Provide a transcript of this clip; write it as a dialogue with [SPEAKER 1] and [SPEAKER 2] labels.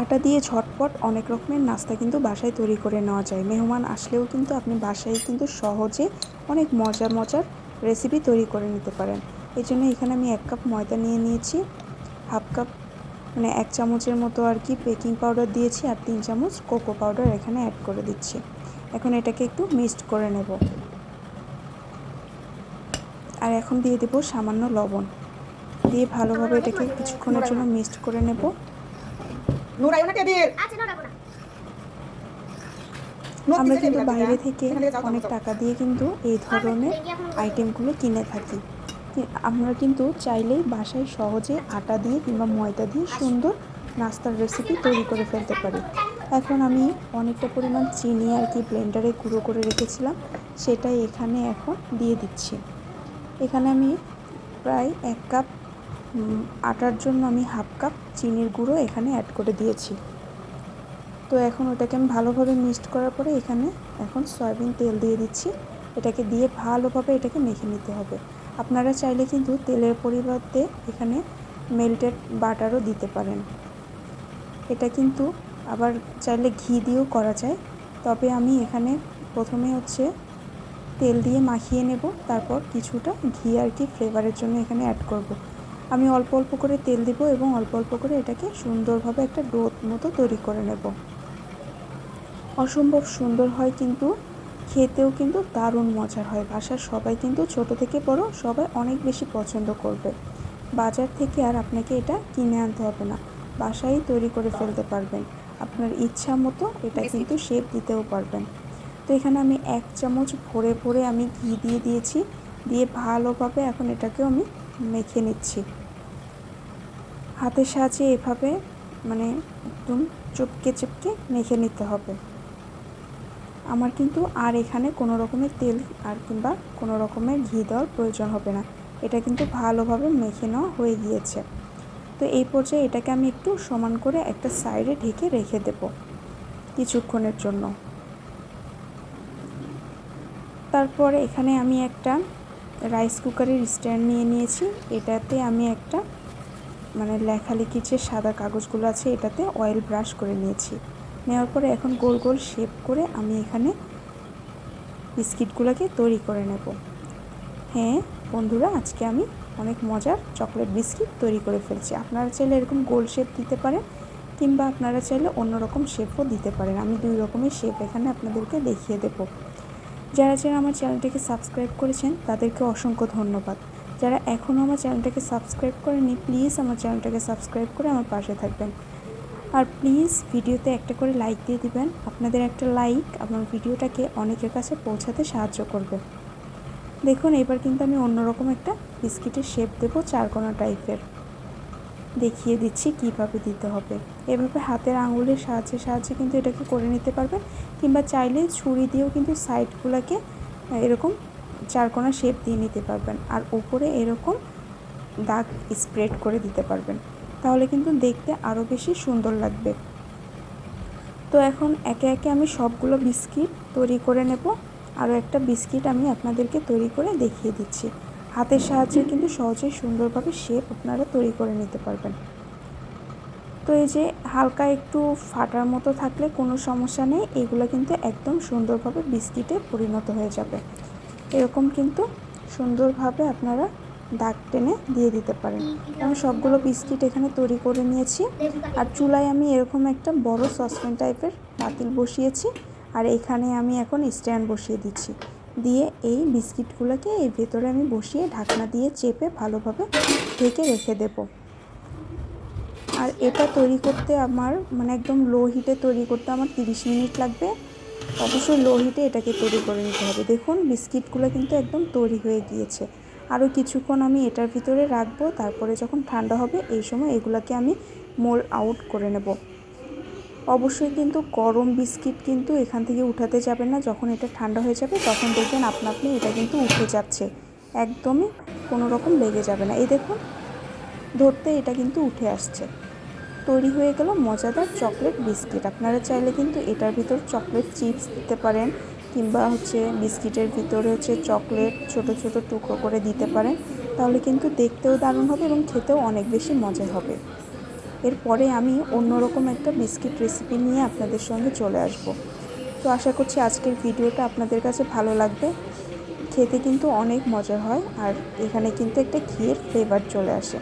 [SPEAKER 1] আটা দিয়ে ঝটপট অনেক রকমের নাস্তা কিন্তু বাসায় তৈরি করে নেওয়া যায়। মেহমান আসলেও কিন্তু আপনি বাসায় কিন্তু সহজে অনেক মজার মজার রেসিপি তৈরি করে নিতে পারেন। এই জন্য এখানে আমি এক কাপ ময়দা নিয়ে নিয়েছি, হাফ কাপ মানে এক চামচের মতো আর কি বেকিং পাউডার দিয়েছি আর তিন চামচ কোকো পাউডার এখানে অ্যাড করে দিচ্ছি। এখন এটাকে একটু মিক্সড করে নেব। আর এখন দিয়ে দেব সামান্য লবণ। দিয়ে ভালোভাবে এটাকে কিছুক্ষণের জন্য মিক্সড করে নেব।
[SPEAKER 2] নোরাইও না টেবিল।
[SPEAKER 3] আচ্ছা নড়াবো না।
[SPEAKER 1] আমরা কিন্তু বাইরে থেকে অনেক টাকা দিয়ে কিন্তু এই ধরনের আইটেমগুলো কিনে থাকি। আমরা কিন্তু চাইলেই বাসায় সহজে আটা দিয়ে কিংবা ময়দা দিয়ে সুন্দর নাস্তার রেসিপি তৈরি করে ফেলতে পারি। এখন আমি অনেকটা পরিমাণ চিনি আর কি ব্লেন্ডারে গুঁড়ো করে রেখেছিলাম। সেটাই এখানে এখন দিয়ে দিচ্ছি। এখানে আমি প্রায় এক কাপ আটার জন্য আমি হাফ কাপ চিনির গুঁড়ো এখানে অ্যাড করে দিয়েছি। তো এখন ওটাকে আমি ভালোভাবে মিক্সড করার পরে এখানে এখন সয়াবিন তেল দিয়ে দিচ্ছি। এটাকে দিয়ে ভালোভাবে এটাকে মেখে নিতে হবে। আপনারা চাইলে কিন্তু তেলের পরিবর্তে এখানে মেল্টেড বাটারও দিতে পারেন। এটা কিন্তু আবার চাইলে ঘি দিয়েও করা যায়। তবে আমি এখানে প্রথমে হচ্ছে তেল দিয়ে মাখিয়ে নেব, তারপর কিছুটা ঘি আর কি ফ্লেভারের জন্য এখানে অ্যাড করব। আমি অল্প অল্প করে তেল দিব এবং অল্প অল্প করে এটাকে সুন্দরভাবে একটা ডো মতো তৈরি করে নেব। অসম্ভব সুন্দর হয় কিন্তু খেতেও কিন্তু দারুণ মজার হয়। বাসার সবাই কিন্তু ছোট থেকে বড় সবাই অনেক বেশি পছন্দ করবে। বাজার থেকে আর আপনাকে এটা কিনে আনতে হবে না। বাসায় তৈরি করে ফেলতে পারবেন। আপনার ইচ্ছা মতো এটা কিন্তু শেপ দিতেও পারবেন। তো এখানে আমি এক চামচ ভরে ভরে আমি ঘি দিয়ে দিয়েছি। দিয়ে ভালোভাবে এখন এটাকেও আমি মেখে নিচ্ছি। হাতের সাহায্যে এভাবে মানে একদম চুপকে চুপকে মেখে নিতে হবে। আমার কিন্তু আর এখানে কোনো রকমের তেল আর কিংবা কোনো রকমের ঘি দেওয়ার প্রয়োজন হবে না। এটা কিন্তু ভালোভাবে মেখে নেওয়া হয়ে গিয়েছে। তো এই পর্যায়ে এটাকে আমি একটু সমান করে একটা সাইডে ঢেকে রেখে দেব কিছুক্ষণের জন্য। তারপরে এখানে আমি একটা রাইস কুকারের স্ট্যান্ড নিয়ে নিয়েছি। এটাতে আমি একটা মানে লেখালেখির যে সাদা কাগজগুলো আছে, এটাতে অয়েল ব্রাশ করে নিয়েছি। নেওয়ার পরে এখন গোল গোল শেপ করে আমি এখানে বিস্কিটগুলোকে তৈরি করে নেব। হ্যাঁ বন্ধুরা, আজকে আমি অনেক মজার চকলেট বিস্কিট তৈরি করে ফেলছি। আপনারা চাইলে এরকম গোল শেপ দিতে পারেন, কিংবা আপনারা চাইলে অন্য রকম শেপও দিতে পারেন। আমি দুই রকমের শেপ এখানে আপনাদেরকে দেখিয়ে দেবো। যারা যারা আমার চ্যানেলটিকে সাবস্ক্রাইব করেছেন, তাদেরকে অসংখ্য ধন্যবাদ। যারা এখনও আমার চ্যানেলটাকে সাবস্ক্রাইব করেনি, প্লিজ আমার চ্যানেলটাকে সাবস্ক্রাইব করে আমার পাশে থাকবেন। আর প্লিজ ভিডিওতে একটা করে লাইক দিয়ে দিবেন। আপনাদের একটা লাইক আমার ভিডিওটাকে অনেকের কাছে পৌঁছাতে সাহায্য করবে। দেখুন, এবার কিন্তু আমি অন্যরকম একটা বিস্কিটের শেপ দেবো চারকোনা টাইপের দেখিয়ে দিচ্ছি কীভাবে দিতে হবে। এভাবে হাতের আঙুলের সাহায্যে সাহায্যে কিন্তু এটাকে করে নিতে পারবেন, কিংবা চাইলে ছুরি দিয়েও কিন্তু সাইডগুলোকে এরকম চারকোনা শেপ দিয়ে নিতে পারবেন। আর উপরে এরকম দাগ স্প্রেড করে দিতে পারবেন। তাহলে কিন্তু দেখতে আরও বেশি সুন্দর লাগবে। তো এখন একে একে আমি সবগুলো বিস্কিট তৈরি করে নেব। আরও একটা বিস্কিট আমি আপনাদেরকে তৈরি করে দেখিয়ে দিচ্ছি। হাতের সাহায্যে কিন্তু সহজেই সুন্দরভাবে শেপ আপনারা তৈরি করে নিতে পারবেন। তো এই যে হালকা একটু ফাটার মতো থাকলে কোনো সমস্যা নেই। এগুলো কিন্তু একদম সুন্দরভাবে বিস্কিটে পরিণত হয়ে যাবে। এরকম কিন্তু সুন্দরভাবে আপনারা দাগ টেনে দিয়ে দিতে পারেন। আমি সবগুলো বিস্কিট এখানে তৈরি করে নিয়েছি। আর চুলায় আমি এরকম একটা বড় সসপ্যান টাইপের পাতিল বসিয়েছি। আর এখানে আমি এখন স্ট্যান্ড বসিয়ে দিচ্ছি। দিয়ে এই বিস্কিটগুলোকে এই ভেতরে আমি বসিয়ে ঢাকনা দিয়ে চেপে ভালোভাবে ঢেকে রেখে দেবো। আর এটা তৈরি করতে আমার মানে একদম লো হিটে তৈরি করতে আমার তিরিশ মিনিট লাগবে। অবশ্যই লো হিটে এটাকে তৈরি করে নিতে হবে। দেখুন, বিস্কিটগুলো কিন্তু একদম তৈরি হয়ে গিয়েছে। আরও কিছুক্ষণ আমি এটার ভিতরে রাখব, তারপরে যখন ঠান্ডা হবে এই সময় এগুলোকে আমি মোল আউট করে নেব। অবশ্যই কিন্তু গরম বিস্কিট কিন্তু এখান থেকে উঠাতে যাবে না। যখন এটা ঠান্ডা হয়ে যাবে, তখন দেখবেন আপনা আপনি এটা কিন্তু উঠে যাচ্ছে। একদমই কোনো রকম লেগে যাবে না। এই দেখুন, ধরতে এটা কিন্তু উঠে আসছে। তৈরি হয়ে গেল মজাদার চকলেট বিস্কিট। আপনারা চাইলে কিন্তু এটার ভিতর চকলেট চিপস দিতে পারেন কিংবা হচ্ছে বিস্কিটের ভিতরে হচ্ছে চকলেট ছোট ছোট টুকরো করে দিতে পারেন। তাহলে কিন্তু দেখতেও দারুণ হবে এবং খেতেও অনেক বেশি মজা হবে। এরপরে আমি অন্যরকম একটা বিস্কিট রেসিপি নিয়ে আপনাদের সঙ্গে চলে আসব। তো আশা করছি আজকের ভিডিওটা আপনাদের কাছে ভালো লাগবে। খেতে কিন্তু অনেক মজা হয় আর এখানে কিন্তু একটা ঘিয়ের ফ্লেভার চলে আসে।